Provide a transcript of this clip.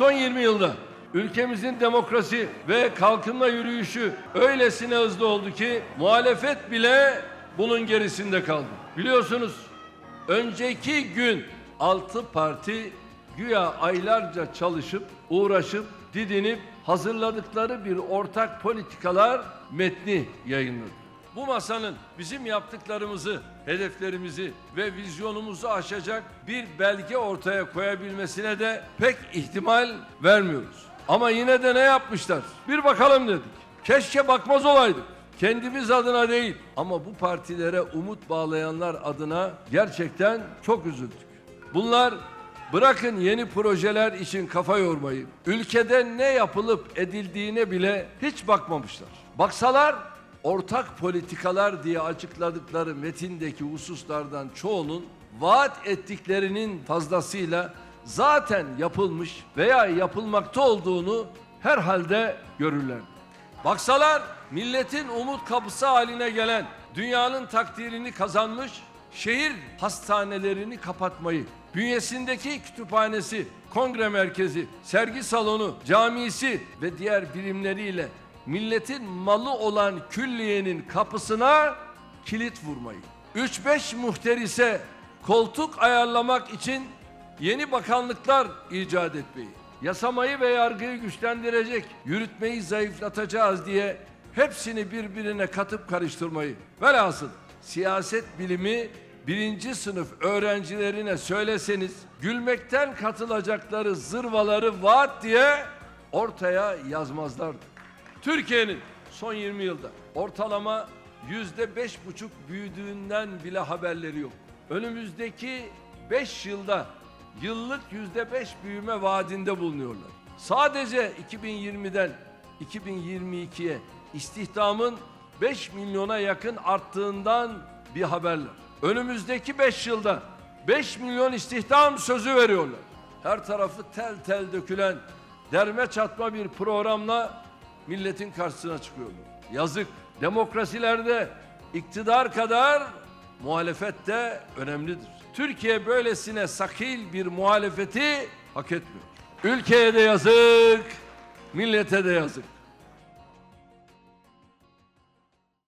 Son 20 yılda ülkemizin demokrasi ve kalkınma yürüyüşü öylesine hızlı oldu ki muhalefet bile bunun gerisinde kaldı. Biliyorsunuz önceki gün altı parti güya aylarca çalışıp uğraşıp didinip hazırladıkları bir ortak politikalar metni yayınladı. Bu masanın bizim yaptıklarımızı, hedeflerimizi ve vizyonumuzu aşacak bir belge ortaya koyabilmesine de pek ihtimal vermiyoruz. Ama yine de ne yapmışlar? Bir bakalım dedik. Keşke bakmaz olaydık. Kendimiz adına değil ama bu partilere umut bağlayanlar adına gerçekten çok üzüldük. Bunlar bırakın yeni projeler için kafa yormayı, ülkede ne yapılıp edildiğine bile hiç bakmamışlar. Baksalar ortak politikalar diye açıkladıkları metindeki hususlardan çoğunun vaat ettiklerinin fazlasıyla zaten yapılmış veya yapılmakta olduğunu herhalde görürler. Baksalar milletin umut kapısı haline gelen dünyanın takdirini kazanmış şehir hastanelerini kapatmayı, bünyesindeki kütüphanesi, kongre merkezi, sergi salonu, camisi ve diğer birimleriyle milletin malı olan külliyenin kapısına kilit vurmayı, 3-5 muhterise koltuk ayarlamak için yeni bakanlıklar icat etmeyi, yasamayı ve yargıyı güçlendirecek, yürütmeyi zayıflatacağız diye hepsini birbirine katıp karıştırmayı. Velhasıl siyaset bilimi birinci sınıf öğrencilerine söyleseniz gülmekten katılacakları zırvaları vaat diye ortaya yazmazlardı. Türkiye'nin son 20 yılda ortalama yüzde beş buçuk büyüdüğünden bile haberleri yok. Önümüzdeki 5 yılda yıllık yüzde beş büyüme vaadinde bulunuyorlar. Sadece 2020'den 2022'ye istihdamın 5 milyona yakın arttığından bir haberler. Önümüzdeki 5 yılda 5 milyon istihdam sözü veriyorlar. Her tarafı tel tel dökülen derme çatma bir programla milletin karşısına çıkıyorlar. Yazık. Demokrasilerde iktidar kadar muhalefet de önemlidir. Türkiye böylesine sakil bir muhalefeti hak etmiyor. Ülkeye de yazık, millete de yazık.